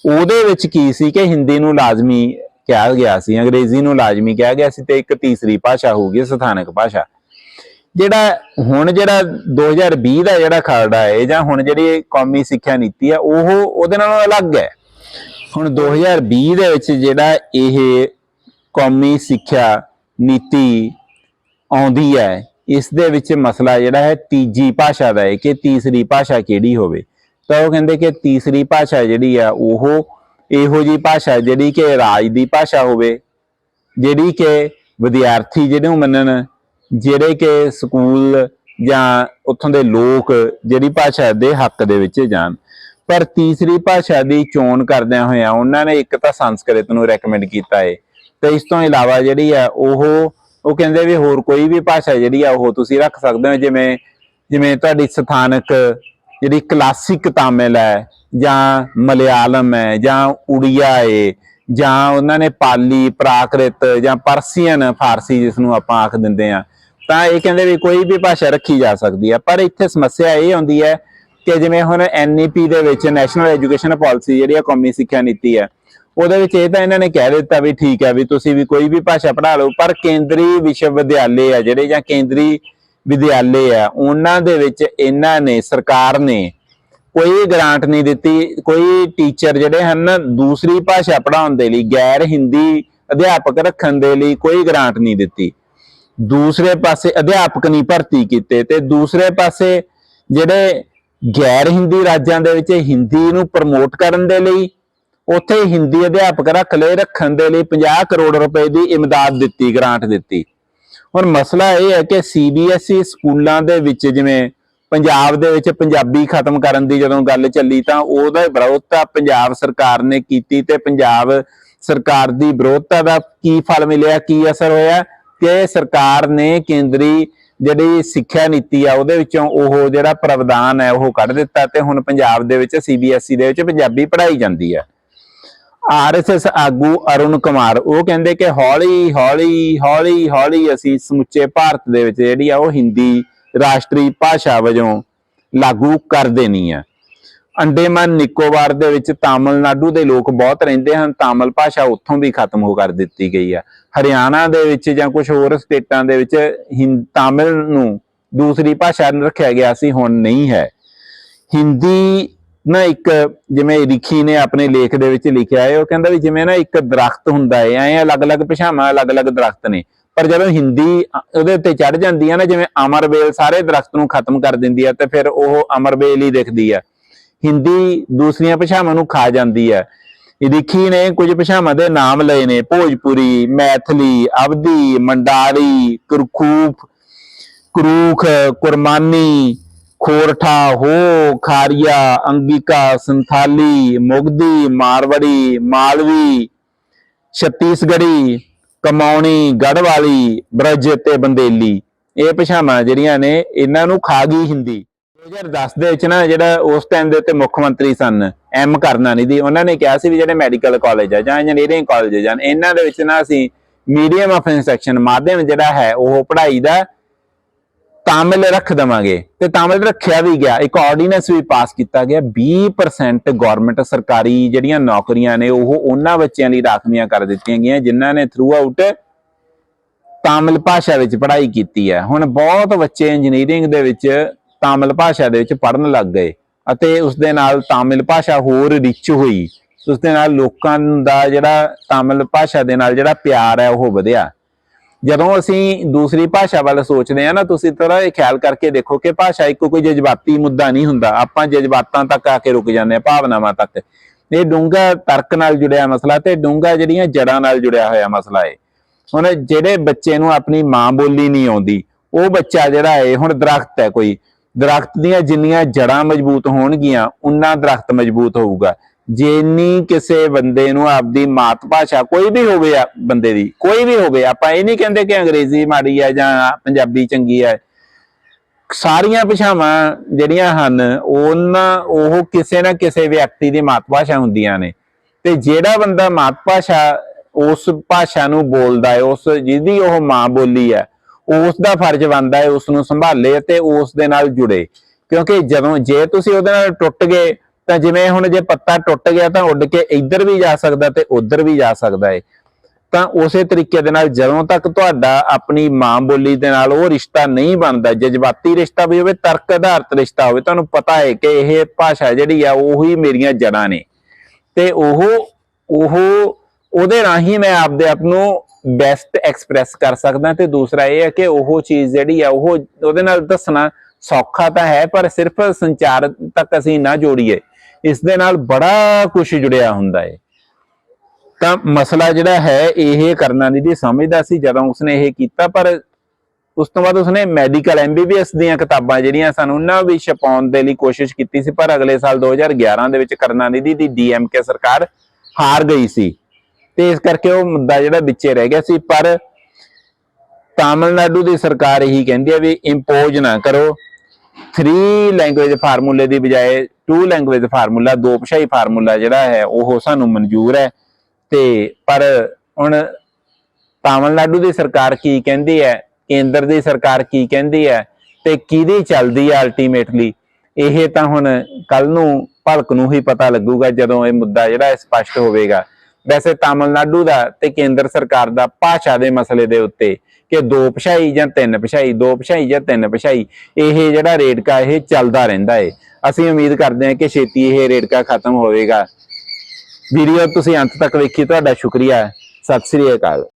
[SPEAKER 1] ਉਹਦੇ ਵਿੱਚ ਕੀ ਸੀ ਕਿ ਹਿੰਦੀ ਨੂੰ ਲਾਜ਼ਮੀ ਕਿਹਾ ਗਿਆ ਸੀ ਅੰਗਰੇਜ਼ੀ ਨੂੰ ਲਾਜ਼ਮੀ ਕਿਹਾ ਗਿਆ ਸੀ ਤੇ ਇੱਕ ਤੀਸਰੀ ਭਾਸ਼ਾ ਹੋਊਗੀ ਸਥਾਨਕ ਭਾਸ਼ਾ। ਜਿਹੜਾ ਹੁਣ ਜਿਹੜਾ 2020 ਦਾ ਜਿਹੜਾ ਖਰੜਾ ਹੈ ਜਾਂ ਹੁਣ ਜਿਹੜੀ ਕੌਮੀ ਸਿੱਖਿਆ ਨੀਤੀ ਆ ਉਹ ਉਹਦੇ ਨਾਲੋਂ ਅਲੱਗ ਹੈ। ਹੁਣ 2020 ਦੇ ਵਿੱਚ ਜਿਹੜਾ ਇਹ ਕੌਮੀ ਸਿੱਖਿਆ ਨੀਤੀ ਆਉਂਦੀ ਹੈ, ਇਸ ਦੇ ਵਿੱਚ ਮਸਲਾ ਜਿਹੜਾ ਹੈ ਤੀਜੀ ਭਾਸ਼ਾ ਦਾ ਹੈ ਕਿ ਤੀਸਰੀ ਭਾਸ਼ਾ ਕਿਹੜੀ ਹੋਵੇ। ਤਾਂ ਉਹ ਕਹਿੰਦੇ ਕਿ ਤੀਸਰੀ ਭਾਸ਼ਾ ਜਿਹੜੀ ਆ, ਉਹ ਇਹੋ ਜੀ ਭਾਸ਼ਾ ਜਿਹੜੀ ਕਿ ਰਾਜ ਦੀ ਭਾਸ਼ਾ ਹੋਵੇ, ਜਿਹੜੀ ਕਿ ਵਿਦਿਆਰਥੀ ਜਿਹਨੂੰ ਮੰਨਣ ਜਿਹੜੇ ਕਿ ਸਕੂਲ ਜਾਂ ਉੱਥੋਂ ਦੇ ਲੋਕ ਜਿਹੜੀ ਭਾਸ਼ਾ ਦੇ ਹੱਕ ਦੇ ਵਿੱਚ ਜਾਣ। ਪਰ ਤੀਸਰੀ ਭਾਸ਼ਾ ਦੀ ਚੋਣ ਕਰਦਿਆਂ ਹੋਇਆਂ ਉਹਨਾਂ ਨੇ ਇੱਕ ਤਾਂ ਸੰਸਕ੍ਰਿਤ ਨੂੰ ਰეკਮੈਂਡ ਕੀਤਾ ਹੈ ਤੇ ਇਸ ਤੋਂ ਇਲਾਵਾ ਜਿਹੜੀ ਆ ਉਹ ਉਹ ਕਹਿੰਦੇ ਵੀ ਹੋਰ ਕੋਈ ਵੀ ਭਾਸ਼ਾ ਜਿਹੜੀ ਆ ਉਹ ਤੁਸੀਂ ਰੱਖ ਸਕਦੇ ਹੋ, ਜਿਵੇਂ ਜਿਵੇਂ ਤੁਹਾਡੀ ਸਥਾਨਕ ਜਿਹੜੀ ਕਲਾਸਿਕ ਤਾਮਿਲ ਹੈ, ਜਾਂ ਮਲਿਆਲਮ ਹੈ, ਜਾਂ ਉੜੀਆ ਏ, ਜਾਂ ਉਹਨਾਂ ਨੇ ਪਾਲੀ, ਪ੍ਰਾਕ੍ਰਿਤ ਜਾਂ ਪਰਸੀਅਨ, ਫਾਰਸੀ ਜਿਸ ਨੂੰ ਆਪਾਂ ਆਖ ਦਿੰਦੇ ਆ ਤਾਂ ਇਹ ਕਹਿੰਦੇ ਵੀ ਕੋਈ ਵੀ ਭਾਸ਼ਾ ਰੱਖੀ ਜਾ ਸਕਦੀ ਹੈ। ਪਰ ਇੱਥੇ ਸਮੱਸਿਆ ਇਹ ਆਉਂਦੀ ਹੈ ਕਿ ਜਿਵੇਂ ਹੁਣ ਐਨਈਪੀ ਦੇ ਵਿੱਚ ਨੈਸ਼ਨਲ ਐਜੂਕੇਸ਼ਨ ਪਾਲਿਸੀ ਜਿਹੜੀ ਆ ਕੌਮੀ ਸਿੱਖਿਆ ਨੀਤੀ ਹੈ, ਉਹਦੇ ਵਿੱਚ ਇਹ ਤਾਂ ਇਹਨਾਂ ਨੇ ਕਹਿ ਦਿੱਤਾ ਵੀ ਠੀਕ ਹੈ ਵੀ ਤੁਸੀਂ ਵੀ ਕੋਈ ਵੀ ਭਾਸ਼ਾ ਪੜ੍ਹਾ ਲਓ, ਪਰ ਕੇਂਦਰੀ ਵਿਸ਼ਵ ਵਿਦਿਆਲੇ ਆ ਜਿਹੜੇ ਜਾਂ ਕੇਂਦਰੀ ਵਿਦਿਆਲੇ ਆ, ਉਹਨਾਂ ਦੇ ਵਿੱਚ ਇਹਨਾਂ ਨੇ, ਸਰਕਾਰ ਨੇ ਕੋਈ ਗ੍ਰਾਂਟ ਨਹੀਂ ਦਿੱਤੀ। ਕੋਈ ਟੀਚਰ ਜਿਹੜੇ ਹਨ, ਦੂਸਰੀ ਭਾਸ਼ਾ ਪੜ੍ਹਾਉਣ ਦੇ ਲਈ, ਗੈਰ ਹਿੰਦੀ ਅਧਿਆਪਕ ਰੱਖਣ ਦੇ ਲਈ ਕੋਈ ਗ੍ਰਾਂਟ ਨਹੀਂ ਦਿੱਤੀ। ਦੂਸਰੇ ਪਾਸੇ ਅਧਿਆਪਕ ਨਹੀਂ ਭਰਤੀ ਕੀਤੇ ਤੇ ਦੂਸਰੇ ਪਾਸੇ ਜਿਹੜੇ ਗੈਰ ਹਿੰਦੀ ਰਾਜਾਂ ਦੇ ਵਿੱਚ ਹਿੰਦੀ ਨੂੰ ਪ੍ਰਮੋਟ ਕਰਨ ਦੇ ਲਈ, ਉੱਥੇ ਹਿੰਦੀ ਅਧਿਆਪਕ ਰੱਖ ਲਏ, ਰੱਖਣ ਦੇ ਲਈ 50 ਕਰੋੜ ਰੁਪਏ ਦੀ ਇਮਦਾਦ ਦਿੱਤੀ, ਗ੍ਰਾਂਟ ਦਿੱਤੀ। ਹੁਣ ਮਸਲਾ ਇਹ ਹੈ ਕਿ ਸੀਬੀਐਸਈ ਸਕੂਲਾਂ ਦੇ ਵਿੱਚ ਜਿਵੇਂ ਪੰਜਾਬ ਦੇ ਵਿੱਚ ਪੰਜਾਬੀ ਖਤਮ ਕਰਨ ਦੀ ਜਦੋਂ ਗੱਲ ਚੱਲੀ ਤਾਂ ਉਹਦਾ ਵਿਰੋਧਤਾ ਪੰਜਾਬ ਸਰਕਾਰ ਨੇ ਕੀਤੀ ਤੇ ਪੰਜਾਬ ਸਰਕਾਰ ਦੀ ਵਿਰੋਧਤਾ ਦਾ ਕੀ ਫਲ ਮਿਲਿਆ, ਕੀ ਅਸਰ ਹੋਇਆ? ਕਿ ਸਰਕਾਰ ਨੇ ਕੇਂਦਰੀ ਜਿਹੜੀ ਸਿੱਖਿਆ ਨੀਤੀ ਆ, ਉਹਦੇ ਵਿੱਚੋਂ ਉਹ ਜਿਹੜਾ ਪ੍ਰਵਧਾਨ ਹੈ, ਉਹ ਕੱਢ ਦਿੱਤਾ ਤੇ ਹੁਣ ਪੰਜਾਬ ਦੇ ਵਿੱਚ ਸੀਬੀਐਸਈ ਦੇ ਵਿੱਚ ਪੰਜਾਬੀ ਪੜ੍ਹਾਈ ਜਾਂਦੀ ਹੈ ਆਰਐਸਐਸ ਆਗੂ ਅਰੁਣ ਕੁਮਾਰ, ਉਹ ਕਹਿੰਦੇ ਕਿ ਹੌਲੀ ਹੌਲੀ ਹੌਲੀ ਹੌਲੀ ਅਸੀਂ ਸਮੁੱਚੇ ਭਾਰਤ ਦੇ ਵਿੱਚ ਜਿਹੜੀ ਆ, ਉਹ ਹਿੰਦੀ ਰਾਸ਼ਟਰੀ ਭਾਸ਼ਾ ਵਜੋਂ ਲਾਗੂ ਕਰ ਦੇਣੀ ਆ। ਅੰਡੇਮਾਨ ਨਿਕੋਬਾਰ ਦੇ ਵਿੱਚ ਤਾਮਿਲਨਾਡੂ ਦੇ ਲੋਕ ਬਹੁਤ ਰਹਿੰਦੇ ਹਨ। ਤਾਮਿਲ ਭਾਸ਼ਾ ਉੱਥੋਂ ਵੀ ਖਤਮ ਹੋ ਕਰ ਦਿੱਤੀ ਗਈ ਆ। ਹਰਿਆਣਾ ਦੇ ਵਿੱਚ ਜਾਂ ਕੁਝ ਹੋਰ ਸਟੇਟਾਂ ਦੇ ਵਿੱਚ ਹਿੰ- ਤਾਮਿਲ ਨੂੰ ਦੂਸਰੀ ਭਾਸ਼ਾ ਰੱਖਿਆ ਗਿਆ ਸੀ, ਹੁਣ ਨਹੀਂ ਹੈ। ਹਿੰਦੀ ਨਾ ਇੱਕ ਜਿਵੇਂ ਰਿਖੀ ਨੇ ਆਪਣੇ ਲੇਖ ਦੇ ਵਿੱਚ ਲਿਖਿਆ ਹੈ, ਉਹ ਕਹਿੰਦਾ ਵੀ ਜਿਵੇਂ ਨਾ ਇੱਕ ਦਰਖਤ ਹੁੰਦਾ ਹੈ, ਐ ਅਲੱਗ-ਅਲੱਗ ਭਾਸ਼ਾਵਾਂ ਅਲੱਗ-ਅਲੱਗ ਦਰਖਤ ਨੇ। ਪਰ ਜਦੋਂ ਹਿੰਦੀ ਉਹਦੇ ਉੱਤੇ ਚੜ ਜਾਂਦੀ ਹੈ ਨਾ, ਜਿਵੇਂ ਅਮਰਬੇਲ ਸਾਰੇ ਦਰਖਤ ਨੂੰ ਖਤਮ ਕਰ ਦਿੰਦੀ ਹੈ ਤੇ ਫਿਰ ਉਹ ਅਮਰਬੇਲ ਹੀ ਦਿਖਦੀ ਹੈ ਹਿੰਦੀ ਦੂਸਰੀਆਂ ਭਾਸ਼ਾਵਾਂ ਨੂੰ ਖਾ ਜਾਂਦੀ ਹੈ। ਰਿਖੀ ਨੇ, ਕੁਝ ਭਾਸ਼ਾਵਾਂ ਦੇ ਨਾਮ ਲਏ ਨੇ, ਭੋਜਪੁਰੀ, ਮੈਥਲੀ ਅਵਧੀ ਮੰਡਾਰੀ ਕੁਰਖੂਪ ਕਰੂਖ, ਕੁਰਮਾਨੀ, ਖੋਰਠਾ ਹੋ ਖਾਰੀਆ, ਅੰਗਿਕਾ, ਸੰਥਾਲੀ, ਮੁਗਦੀ, ਮਾਰਵੜੀ, ਮਾਲਵੀ ਛੱਤੀਸਗੜੀ ਕਮਾਉਣੀ, ਗੜਵਾਲੀ, ਬ੍ਰਜ ਤੇ ਬੰਦੇਲੀ। ਇਹ ਭਾਸ਼ਾਵਾਂ ਜਿਹੜੀਆਂ ਨੇ, ਇਹਨਾਂ ਨੂੰ ਖਾ ਗਈ ਹਿੰਦੀ। 2010 ਦੇ ਵਿੱਚ ਨਾ ਜਿਹੜਾ ਉਸ ਟਾਈਮ ਦੇ ਉੱਤੇ ਮੁੱਖ ਮੰਤਰੀ ਸਨ ਐਮ ਕਰਨਾਨੀਧੀ, ਉਹਨਾਂ ਨੇ ਕਿਹਾ ਸੀ ਵੀ ਜਿਹੜੇ ਮੈਡੀਕਲ ਕਾਲਜ ਆ ਜਾਂ ਇੰਜੀਨੀਅਰਿੰਗ ਕਾਲਜ ਜਾਂ ਇਹਨਾਂ ਦੇ ਵਿੱਚ ਨਾ ਅਸੀਂ ਮੀਡੀਅਮ ਆਫ ਇਨਸਟਰਕਸ਼ਨ ਮਾਧਿਅਮ ਜਿਹੜਾ ਹੈ, ਉਹ ਪੜ੍ਹਾਈ ਦਾ ਤਾਮਿਲ ਰੱਖ ਦਵਾਂਗੇ। ਤੇ ਤਾਮਿਲ ਰੱਖਿਆ ਵੀ ਗਿਆ। ਇੱਕ ਆਰਡੀਨੈਂਸ ਵੀ ਪਾਸ ਕੀਤਾ ਗਿਆ। 20% ਗਵਰਨਮੈਂਟ ਸਰਕਾਰੀ ਜਿਹੜੀਆਂ ਨੌਕਰੀਆਂ ਨੇ, ਉਹ ਉਹਨਾਂ ਬੱਚਿਆਂ ਲਈ ਰਾਖਵੀਆਂ ਕਰ ਦਿੱਤੀਆਂ ਗਈਆਂ, ਜਿਨ੍ਹਾਂ ਨੇ ਥਰੂ ਆਊਟ ਤਾਮਿਲ ਭਾਸ਼ਾ ਵਿੱਚ ਪੜ੍ਹਾਈ ਕੀਤੀ ਹੈ। ਹੁਣ ਬਹੁਤ ਬੱਚੇ ਇੰਜੀਨੀਅਰਿੰਗ ਦੇ ਵਿੱਚ ਤਾਮਿਲ ਭਾਸ਼ਾ ਦੇ ਵਿੱਚ ਪੜ੍ਹਨ ਲੱਗ ਗਏ ਅਤੇ ਉਸ ਦੇ ਨਾਲ ਤਾਮਿਲ ਭਾਸ਼ਾ ਹੋਰ ਰਿਚ ਹੋਈ। ਉਸ ਦੇ ਨਾਲ ਲੋਕਾਂ ਦਾ ਜਿਹੜਾ ਤਾਮਿਲ ਭਾਸ਼ਾ ਦੇ ਨਾਲ ਜਿਹੜਾ ਪਿਆਰ ਹੈ ਉਹ ਵਧਿਆ। ਜਦੋਂ ਅਸੀਂ ਦੂਸਰੀ ਭਾਸ਼ਾ ਵੱਲ ਸੋਚਦੇ ਆ ਨਾ, ਤੁਸੀਂ ਥੋੜਾ ਇਹ ਖਿਆਲ ਕਰਕੇ ਦੇਖੋ ਕਿ ਭਾਸ਼ਾ ਇੱਕ ਕੋਈ ਜਜ਼ਬਾਤੀ ਮੁੱਦਾ ਨਹੀਂ ਹੁੰਦਾ। ਆਪਾਂ ਜਜ਼ਬਾਤਾਂ ਤੱਕ ਆ ਕੇ ਰੁਕ ਜਾਂਦੇ ਆ ਭਾਵਨਾਵਾਂ ਤੱਕ। ਇਹ ਡੂੰਘਾ ਤਰਕ ਨਾਲ ਜੁੜਿਆ ਮਸਲਾ ਤੇ ਡੂੰਘਾ ਜਿਹੜੀਆਂ ਜੜਾਂ ਨਾਲ ਜੁੜਿਆ ਹੋਇਆ ਮਸਲਾ ਹੈ ਹੁਣ ਜਿਹੜੇ ਬੱਚੇ ਨੂੰ ਆਪਣੀ ਮਾਂ ਬੋਲੀ ਨਹੀਂ ਆਉਂਦੀ, ਉਹ ਬੱਚਾ ਜਿਹੜਾ ਹੈ ਹੁਣ ਦਰਖਤ ਹੈ ਕੋਈ। ਦਰਖਤ ਦੀਆਂ ਜਿੰਨੀਆਂ ਜੜਾਂ ਮਜ਼ਬੂਤ ਹੋਣਗੀਆਂ, ਉਨਾ ਦਰਖਤ ਮਜ਼ਬੂਤ ਹੋਊਗਾ। ਜਿੰਨੀ ਕਿਸੇ ਬੰਦੇ ਨੂੰ ਆਪਦੀ ਮਾਤ ਭਾਸ਼ਾ ਕੋਈ ਵੀ ਹੋਵੇ ਆ, ਬੰਦੇ ਦੀ, ਕੋਈ ਵੀ ਹੋਵੇ, ਆਪਾਂ ਇਹ ਨਹੀਂ ਕਹਿੰਦੇ ਕਿ ਅੰਗਰੇਜ਼ੀ ਮਾੜੀ ਹੈ ਜਾਂ ਪੰਜਾਬੀ ਚੰਗੀ ਹੈ ਸਾਰੀਆਂ ਭਾਸ਼ਾਵਾਂ ਜਿਹੜੀਆਂ ਹਨ, ਉਹਨਾਂ, ਉਹ ਕਿਸੇ ਨਾ ਕਿਸੇ ਵਿਅਕਤੀ ਦੀ ਮਾਤ ਭਾਸ਼ਾ ਹੁੰਦੀਆਂ ਨੇ। ਤੇ ਜਿਹੜਾ ਬੰਦਾ ਮਾਤ ਭਾਸ਼ਾ ਉਸ ਭਾਸ਼ਾ ਨੂੰ ਬੋਲਦਾ ਹੈ, ਉਸ ਜਿਹਦੀ ਉਹ ਮਾਂ ਬੋਲੀ ਹੈ ਉਸ ਦਾ ਫਰਜ਼ ਬਣਦਾ ਹੈ ਉਸ ਨੂੰ ਸੰਭਾਲੇ ਤੇ ਉਸ ਦੇ ਨਾਲ ਜੁੜੇ। ਕਿਉਂਕਿ ਜਦੋਂ ਜੇ ਤੁਸੀਂ ਉਹਦੇ ਨਾਲ ਟੁੱਟ ਗਏ, ਤਾਂ ਜਿਵੇਂ ਹੁਣ ਜੇ ਪੱਤਾ ਟੁੱਟ ਗਿਆ ਤਾਂ ਉੱਡ ਕੇ ਇੱਧਰ ਵੀ ਜਾ ਸਕਦਾ ਤੇ ਉੱਧਰ ਵੀ ਜਾ ਸਕਦਾ ਹੈ। ਤਾਂ ਉਸੇ ਤਰੀਕੇ ਦੇ ਨਾਲ ਜਦੋਂ ਤੱਕ ਤੁਹਾਡਾ ਆਪਣੀ ਮਾਂ ਬੋਲੀ ਦੇ ਨਾਲ ਉਹ ਰਿਸ਼ਤਾ ਨਹੀਂ ਬਣਦਾ, ਜਜ਼ਬਾਤੀ ਰਿਸ਼ਤਾ ਵੀ ਹੋਵੇ, ਤਰਕ ਆਧਾਰਿਤ ਰਿਸ਼ਤਾ ਹੋਵੇ, ਤੁਹਾਨੂੰ ਪਤਾ ਹੈ ਕਿ ਇਹ ਭਾਸ਼ਾ ਜਿਹੜੀ ਆ ਉਹੀ ਮੇਰੀਆਂ ਜੜਾਂ ਨੇ। ਤੇ ਉਹ ਉਹ, ਉਹਦੇ ਰਾਹੀਂ ਮੈਂ ਆਪਦੇ ਆਪ ਨੂੰ ਬੈਸਟ ਐਕਸਪ੍ਰੈਸ ਕਰ ਸਕਦਾ ਤੇ ਦੂਸਰਾ ਇਹ ਹੈ ਕਿ ਉਹ ਚੀਜ਼ ਜਿਹੜੀ ਆ, ਉਹ ਉਹਦੇ ਨਾਲ ਦੱਸਣਾ ਸੌਖਾ ਤਾਂ ਹੈ, ਪਰ ਸਿਰਫ ਸੰਚਾਰ ਤੱਕ ਅਸੀਂ ਨਾ ਜੋੜੀਏ। ਇਸ ਦੇ ਨਾਲ ਬੜਾ ਕੁਝ ਜੁੜਿਆ ਹੁੰਦਾ ਹੈ ਤਾਂ ਮਸਲਾ ਜਿਹੜਾ ਹੈ, ਇਹ ਕਰਨਾ ਨਹੀਂ ਦੀ ਸਮਝਦਾ ਸੀ, ਜਦੋਂ ਉਸਨੇ ਇਹ ਕੀਤਾ, ਪਰ ਉਸ ਤੋਂ ਬਾਅਦ ਉਸਨੇ ਮੈਡੀਕਲ ਐਮਬੀਬੀਐਸ ਦੀਆਂ ਕਿਤਾਬਾਂ ਜਿਹੜੀਆਂ ਸਨ, ਉਹਨਾਂ ਵੀ ਛਪਾਉਣ ਦੇ ਲਈ ਕੋਸ਼ਿਸ਼ ਕੀਤੀ ਸੀ, ਪਰ ਅਗਲੇ ਸਾਲ 2011 ਦੇ ਵਿੱਚ ਕਰਨਾਨੀਧੀ ਦੀ ਡੀਐਮਕੇ ਸਰਕਾਰ ਹਾਰ ਗਈ ਸੀ। ਤੇ ਇਸ ਕਰਕੇ ਉਹ ਮੁੱਦਾ ਜਿਹੜਾ ਵਿੱਚੇ ਰਹਿ ਗਿਆ ਸੀ, ਪਰ ਤਾਮਿਲਨਾਡੂ ਦੀ ਸਰਕਾਰ ਇਹੀ ਕਹਿੰਦੀ ਹੈ ਵੀ ਇੰਪੋਜ਼ ਨਾ ਕਰੋ। 3 ਲੈਂਗੁਏਜ ਫਾਰਮੂਲੇ ਦੀ ਬਜਾਏ 2 ਲੈਂਗੁਏਜ ਫਾਰਮੂਲਾ ਦੋ ਭਾਸ਼ਾਈ ਫਾਰਮੂਲਾ ਜਿਹੜਾ ਹੈ, ਉਹ ਸਾਨੂੰ ਮਨਜ਼ੂਰ ਹੈ। ਤੇ ਪਰ ਹੁਣ ਤਾਮਿਲਨਾਡੂ ਦੀ ਸਰਕਾਰ ਕੀ ਕਹਿੰਦੀ ਹੈ, ਕੇਂਦਰ ਦੀ ਸਰਕਾਰ ਕੀ ਕਹਿੰਦੀ ਹੈ ਤੇ ਕਿਹਦੀ ਚੱਲਦੀ ਹੈ ਅਲਟੀਮੇਟਲੀ ਇਹ ਤਾਂ ਹੁਣ ਕੱਲ ਨੂੰ ਭਲਕ ਨੂੰ ਹੀ ਪਤਾ ਲੱਗੂਗਾ ਜਦੋਂ ਇਹ ਮੁੱਦਾ ਜਿਹੜਾ ਹੈ ਸਪਸ਼ਟ ਹੋਵੇਗਾ। ਵੈਸੇ ਤਾਮਿਲਨਾਡੂ ਦਾ ਤੇ ਕੇਂਦਰ ਸਰਕਾਰ ਦਾ ਭਾਸ਼ਾ ਦੇ ਮਸਲੇ ਦੇ ਉੱਤੇ ਕਿ ਦੋ ਭਾਸ਼ਾਈ ਜਾਂ ਤਿੰਨ ਭਾਸ਼ਾਈ, ਦੋ ਭਾਸ਼ਾਈ ਜਾਂ ਤਿੰਨ ਭਾਸ਼ਾਈ, ਇਹ ਜਿਹੜਾ ਰੇੜਕਾ ਇਹ ਚੱਲਦਾ ਰਹਿੰਦਾ ਹੈ ਅਸੀਂ ਉਮੀਦ ਕਰਦੇ ਹਾਂ ਕਿ ਛੇਤੀ ਇਹ ਰੇੜਕਾ ਖਤਮ ਹੋਵੇਗਾ। ਵੀਡੀਓ ਤੁਸੀਂ ਅੰਤ ਤੱਕ ਵੇਖੀ, ਤੁਹਾਡਾ ਸ਼ੁਕਰੀਆ। ਸਤਿ ਸ੍ਰੀ ਅਕਾਲ।